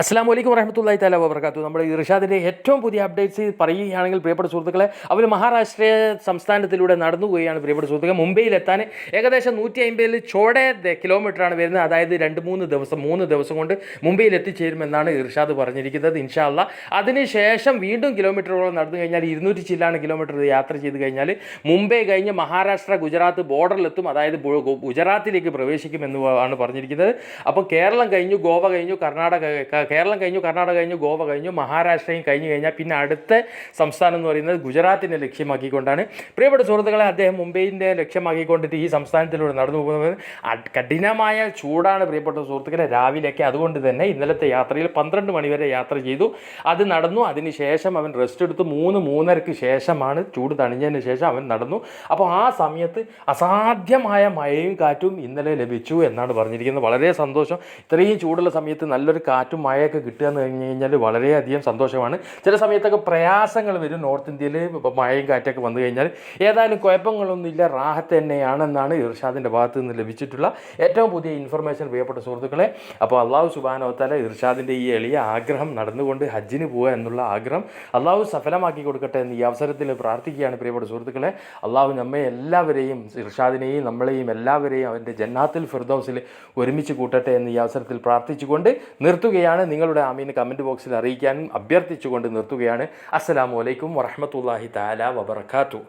അസ്സാം വലൈക്കും വരഹമത്തല്ലാഹി താല വബർക്കാത്തു നമ്മുടെ ഇർഷാദിന്റെ ഏറ്റവും പുതിയ അപ്ഡേറ്റ്സ് പറയുകയാണെങ്കിൽ പ്രിയപ്പെട്ട സുഹൃത്തുക്കളെ അവർ മഹാരാഷ്ട്ര സംസ്ഥാനത്തിലൂടെ നടന്നു പോവുകയാണ് പ്രിയപ്പെട്ട സുഹൃത്തുക്കൾ മുംബൈയിലെത്താൻ ഏകദേശം നൂറ്റി അമ്പതിൽ ചോടെ കിലോമീറ്ററാണ് വരുന്നത്. അതായത് രണ്ട് മൂന്ന് ദിവസം മൂന്ന് ദിവസം കൊണ്ട് മുംബൈയിൽ എത്തിച്ചേരുമെന്നാണ് ഇർഷാദ് പറഞ്ഞിരിക്കുന്നത്. ഇൻഷാല്ല അതിനുശേഷം വീണ്ടും കിലോമീറ്ററുകൾ നടന്നു കഴിഞ്ഞാൽ ഇരുന്നൂറ്റി ചില്ലാണ് കിലോമീറ്റർ യാത്ര ചെയ്ത് കഴിഞ്ഞാൽ മുംബൈ കഴിഞ്ഞ് മഹാരാഷ്ട്ര ഗുജറാത്ത് ബോർഡറിലെത്തും അതായത് ഗുജറാത്തിലേക്ക് പ്രവേശിക്കുമെന്ന് ആണ് പറഞ്ഞിരിക്കുന്നത്. അപ്പോൾ കേരളം കഴിഞ്ഞു ഗോവ കഴിഞ്ഞു കർണാടക കേരളം കഴിഞ്ഞു കർണാടക കഴിഞ്ഞു ഗോവ കഴിഞ്ഞു മഹാരാഷ്ട്രയും കഴിഞ്ഞു കഴിഞ്ഞാൽ പിന്നെ അടുത്ത സംസ്ഥാനം എന്ന് പറയുന്നത് ഗുജറാത്തിനെ ലക്ഷ്യമാക്കിക്കൊണ്ടാണ്. പ്രിയപ്പെട്ട സുഹൃത്തുക്കളെ അദ്ദേഹം മുംബൈന്റെ ലക്ഷ്യമാക്കിക്കൊണ്ടിട്ട് ഈ സംസ്ഥാനത്തിലൂടെ നടന്നു പോകുന്നത് കഠിനമായ ചൂടാണ് പ്രിയപ്പെട്ട സുഹൃത്തുക്കളെ. രാവിലെയൊക്കെ അതുകൊണ്ട് തന്നെ ഇന്നലത്തെ യാത്രയിൽ പന്ത്രണ്ട് മണിവരെ യാത്ര ചെയ്തു. അത് നടന്നു. അതിനുശേഷം അവൻ റെസ്റ്റ് എടുത്ത്. മൂന്ന് മൂന്നരക്ക് ശേഷമാണ് ചൂട് തണിഞ്ഞതിന് ശേഷം അവൻ നടന്നു. അപ്പോൾ ആ സമയത്ത് അസാധ്യമായ മഴയും കാറ്റും ഇന്നലെ ലഭിച്ചു എന്നാണ് പറഞ്ഞിരിക്കുന്നത്. വളരെ സന്തോഷം. ഇത്രയും ചൂടുള്ള സമയത്ത് നല്ലൊരു കാറ്റും മഴയൊക്കെ കിട്ടുക എന്ന് കഴിഞ്ഞ് കഴിഞ്ഞാൽ വളരെയധികം സന്തോഷമാണ്. ചില സമയത്തൊക്കെ പ്രയാസങ്ങൾ വരും നോർത്ത് ഇന്ത്യയിൽ മഴയും കാറ്റൊക്കെ വന്നു കഴിഞ്ഞാൽ ഏതായാലും കുഴപ്പങ്ങളൊന്നുമില്ല റാഹത്ത് തന്നെയാണെന്നാണ് ഇർഷാദിന്റെ ഭാഗത്ത് നിന്ന് ലഭിച്ചിട്ടുള്ള ഏറ്റവും പുതിയ ഇൻഫർമേഷൻ പ്രിയപ്പെട്ട സുഹൃത്തുക്കളെ. അപ്പോൾ അള്ളാഹു സുബാനോത്താല ഇർഷാദിന്റെ ഈ എളിയ ആഗ്രഹം നടന്നുകൊണ്ട് ഹജ്ജിന് പോവുക എന്നുള്ള ആഗ്രഹം അള്ളാഹു സഫലമാക്കി കൊടുക്കട്ടെ എന്ന് ഈ അവസരത്തിൽ പ്രാർത്ഥിക്കുകയാണ് പ്രിയപ്പെട്ട സുഹൃത്തുക്കളെ. അള്ളാഹു നമ്മെ എല്ലാവരെയും ഇർഷാദിനെയും നമ്മളെയും എല്ലാവരെയും അവന്റെ ജന്നാത്തിൽ ഫിർദോസിൽ ഒരുമിച്ച് കൂട്ടട്ടെ എന്ന് ഈ അവസരത്തിൽ പ്രാർത്ഥിച്ചുകൊണ്ട് നിർത്തുകയാണ്. നിങ്ങളുടെ ആമീൻ കമന്റ് ബോക്സിൽ അറിയിക്കാനും അഭ്യർത്ഥിച്ചുകൊണ്ട് നിർത്തുകയാണ്. അസ്സലാമു അലൈക്കും വറഹമത്തല്ലാഹി താല വബർക്കാത്തു